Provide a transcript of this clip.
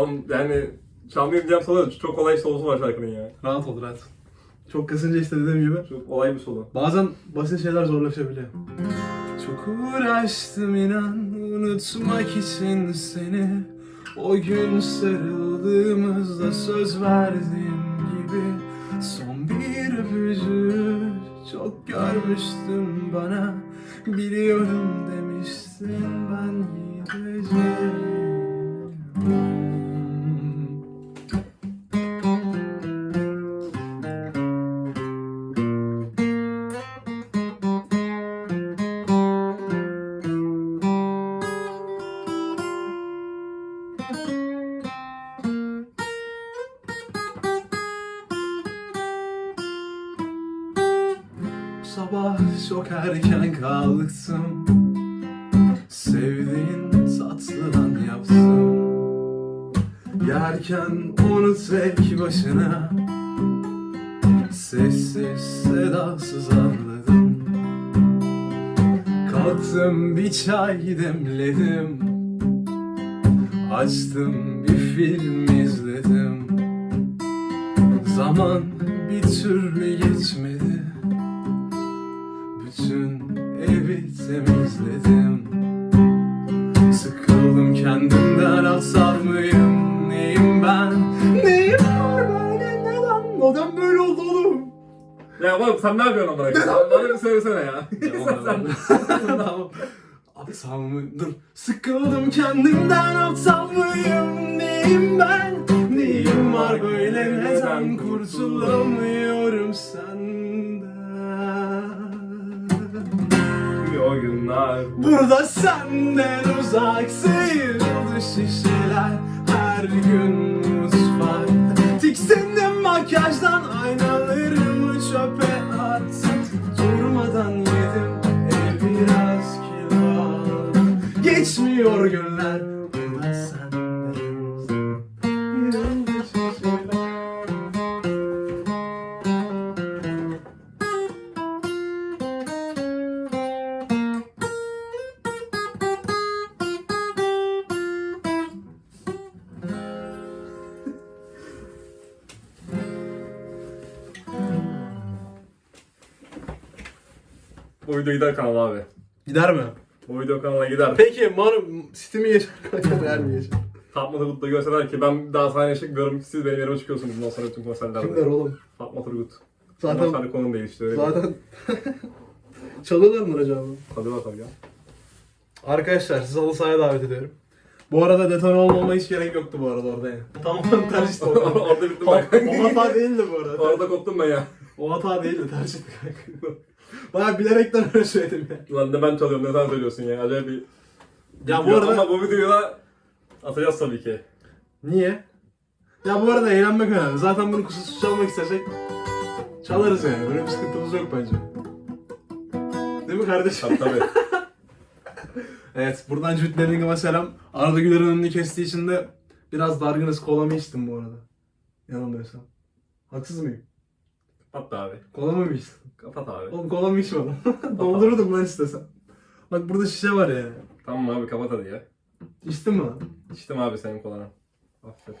Oğlum yani canlı dinleyeceğim solo çok kolay solosu var şarkının ya. Rahat ol rahat. Çok kısınca işte dediğim gibi. Çok kolay bir solo. Bazen basit şeyler zorlaşabiliyor. Çok uğraştım inan unutmak için seni O gün sarıldığımızda söz verdiğim gibi Son bir öpücüğü çok görmüştüm bana Biliyorum demiştin Sabah çok erken kalktım Sevdiğin tatlıdan yaptım Yerken onu tek başına. Sessiz sedasız anladım. Kalktım bir çay demledim. Açtım bir film izledim. Zaman bir türlü geçmedi Evi temizledim Sıkıldım kendimden atsam mıyım Neyim ben Neyim var böyle neden Neden böyle oldu oğlum Ya oğlum sen ne yapıyorsun amına koyayım? Bana bir söylesene ya. sen, Tamam. Atsam mı? Dur. Sıkıldım kendimden atsam mıyım? Neyim ben? Neyim var böyle neden kurtulamıyorum senden? O günler. Burada senden uzak sıyrıldı şişeler Her gün mutfakta Tiksindim makyajdan aynalarımı çöpe attım Durmadan yedim el biraz kilo. Geçmiyor günler Burada senden Video gider kanala abi. Gider mi? Video kanala gider. Peki Manu Steam'i geçer kanka değer mi geçer? Fatma Turgut da görseler ki ben daha sahneye çıkmıyorum. Siz benim yerime çıkıyorsunuz bundan sonra bütün konserlerde. Kimler oğlum? Fatma Turgut. Zaten Zaten konum değil işte. Öyle. zaten çalıyorlar mı acaba? Var tabii ya. Arkadaşlar sizi halı sahaya davet ediyorum. Bu arada detone olmama hiç gerek yoktu bu arada orada yani. Tamamen tercih oldu. Orada bittim ben. o hata değildi bu arada. Orada koptum ben ya. O hata değildi tercihti kanka. Bana bilerekten öyle söyledim ya. Lan ne ben çalıyorum ne sen söylüyorsun ya. Acayip bir... Ya bu Video- arada Ama bu videoyu da atacağız tabii ki. niye? Ya bu arada eğlenmek önemli. Zaten bunu kusursuz çalmak istesek çalarız yani. Böyle bir sıkıntımız yok bence. Değil mi kardeşim? Tabii tabii. Evet, buradan Jude Bellingham'a selam. Arda Güler'in önünü kestiği için de biraz dargınız. Kola mı içtim bu arada? Yanılmıyorsam. Haksız mıyım? Kapat abi. Kola mı içtim? Kapat abi. Oğlum kola mı içmedim? Doldururdum lan istesem. Bak burada şişe var yani. Tamam abi kapat hadi ya. İçtin mi lan? İçtim abi senin kolanı. Affet.